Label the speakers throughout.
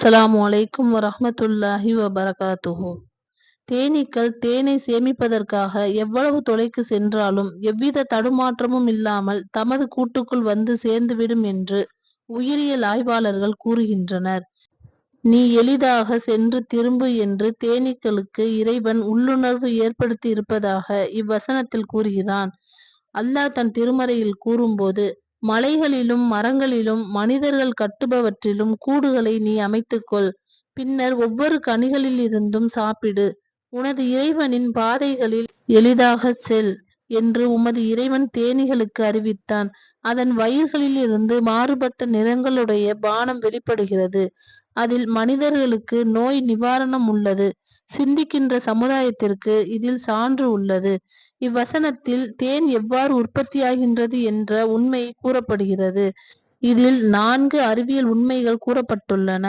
Speaker 1: அஸ்லாம் வலைக்கும் வரமத்துல்லாஹி வபரகாத்துஹு. தேனீக்கள் தேனை சேமிப்பதற்காக எவ்வளவு தொலைக்கு சென்றாலும் எவ்வித தடுமாற்றமும் இல்லாமல் தமது கூட்டுக்குள் வந்து சேர்ந்துவிடும் என்று உயிரியல் ஆய்வாளர்கள் கூறுகின்றனர். நீ எளிதாக சென்று திரும்பு என்று தேனீக்களுக்கு இறைவன் உள்ளுணர்வு ஏற்படுத்தி இருப்பதாக இவ்வசனத்தில் கூறுகிறான். அல்லாஹ் தன் திருமறையில் கூறும்போது மலைகளிலும் மரங்களிலும் மனிதர்கள் கட்டுபவற்றிலும் கூடுகளை நீ அமைத்துக்கொள். பின்னர் ஒவ்வொரு கனிகளில் இருந்தும் சாப்பிடு. உனது இறைவனின் பாதைகளில் எளிதாக செல். என்று உமது இறைவன் தேனிகளுக்கு அறிவித்தான். அதன் வயிர்களிலிருந்து மாறுபட்ட நிறங்களுடைய பானம் வெளிப்படுகிறது. அதில் மனிதர்களுக்கு நோய் நிவாரணம் உள்ளது. சிந்திக்கின்ற சமுதாயத்திற்கு இதில் சான்று உள்ளது. இவ்வசனத்தில் தேன் எவ்வாறு உற்பத்தியாகின்றது என்ற உண்மை கூறப்படுகிறது. இதில் நான்கு அறிவியல் உண்மைகள் கூறப்பட்டுள்ளன.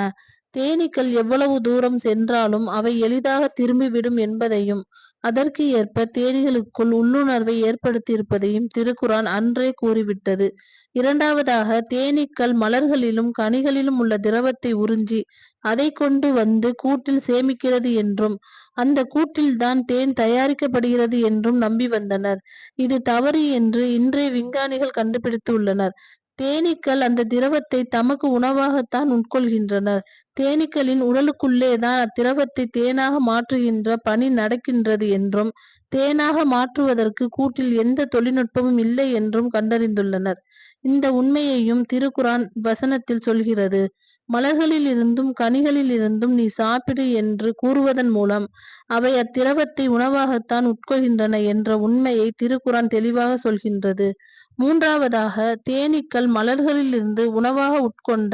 Speaker 1: தேனீக்கள் எவ்வளவு தூரம் சென்றாலும் அவை எளிதாக திரும்பிவிடும் என்பதையும் அதற்கு ஏற்ப தேனீகளுக்குள் உள்ளுணர்வை ஏற்படுத்தியிருப்பதையும் திருக்குரான் அன்றே கூறிவிட்டது. இரண்டாவதாக தேனீக்கள் மலர்களிலும் கனிகளிலும் உள்ள திரவத்தை உறிஞ்சி அதை கொண்டு வந்து கூட்டில் சேமிக்கிறது என்றும் அந்த கூட்டில்தான் தேன் தயாரிக்கப்படுகிறது என்றும் நம்பி வந்தனர். இது தவறு என்று இன்றைய விஞ்ஞானிகள் கண்டுபிடித்து உள்ளனர் தேனீக்கள் அந்த திரவத்தை தமக்கு உணவாகத்தான் உட்கொள்கின்றனர். தேனீக்களின் உடலுக்குள்ளே தான் அத்திரவத்தை தேனாக மாற்றுகின்ற பணி நடக்கின்றது என்றும் தேனாக மாற்றுவதற்கு கூட்டில் எந்த தொழில்நுட்பமும் இல்லை என்றும் கண்டறிந்துள்ளனர். இந்த உண்மையையும் திருக்குரான் வசனத்தில் சொல்கிறது. மலர்களில் இருந்தும் கனிகளில் இருந்தும் நீ சாப்பிடு என்று கூறுவதன் மூலம் அவை அத்திரவத்தை உணவாகத்தான் உட்கொள்கின்றன என்ற உண்மையை திருக்குரான் தெளிவாக சொல்கின்றது. மூன்றாவதாக தேனீக்கள் மலர்களிலிருந்து உணவாக உட்கொண்ட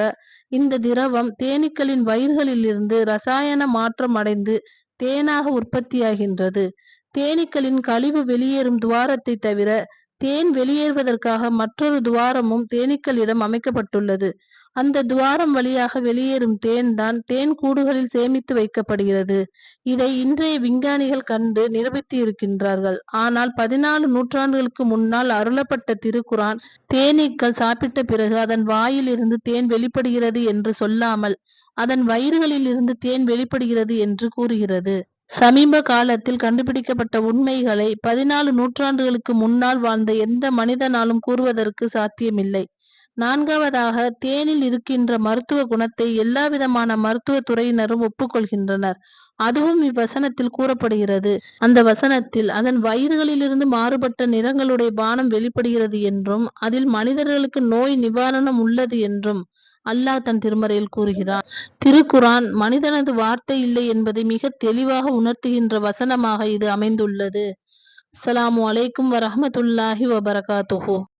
Speaker 1: இந்த திரவம் தேனீக்களின் வயிர்களிலிருந்து ரசாயன மாற்றம் அடைந்து தேனாக உற்பத்தியாகின்றது. தேனீக்களின் கழிவு வெளியேறும் துவாரத்தை தவிர தேன் வெளியேறுவதற்காக மற்றொரு துவாரமும் தேனீக்களிடம் அமைக்கப்பட்டுள்ளது. அந்த துவாரம் வழியாக வெளியேறும் தேன் தான் தேன் கூடுகளில் சேமித்து வைக்கப்படுகிறது. இதை இன்றைய விஞ்ஞானிகள் கண்டு நிரூபித்து இருக்கின்றார்கள் ஆனால் பதினாலு நூற்றாண்டுகளுக்கு முன்னால் அருளப்பட்ட திருக்குரான் தேனீக்கள் சாப்பிட்ட பிறகு அதன் வாயில் இருந்து தேன் வெளிப்படுகிறது என்று சொல்லாமல் அதன் வயிறுகளில் இருந்து தேன் வெளிப்படுகிறது என்று கூறுகிறது. சமீப காலத்தில் கண்டுபிடிக்கப்பட்ட உண்மைகளை பதினாலு நூற்றாண்டுகளுக்கு முன்னால் வாழ்ந்த எந்த மனிதனாலும் கூறுவதற்கு சாத்தியமில்லை. நான்காவதாக தேனில் இருக்கின்ற மருத்துவ குணத்தை எல்லாவிதமான மருத்துவ துறையினரும் ஒப்புக்கொள்கின்றனர். அதுவும் இவ்வசனத்தில் கூறப்படுகிறது. அந்த வசனத்தில் அதன் வயிறுகளிலிருந்து மாறுபட்ட நிறங்களுடைய பானம் வெளிப்படுகிறது என்றும் அதில் மனிதர்களுக்கு நோய் நிவாரணம் உள்ளது என்றும் அல்லாஹ் தன் திருமறையில் கூறுகிறார் திருக்குரான் மனிதனது வார்த்தை இல்லை என்பதை மிக தெளிவாக உணர்த்துகின்ற வசனமாக இது அமைந்துள்ளது. அஸ்ஸலாமு அலைக்கும் வரமத்துல்லாஹி வபரகாத்துஹு.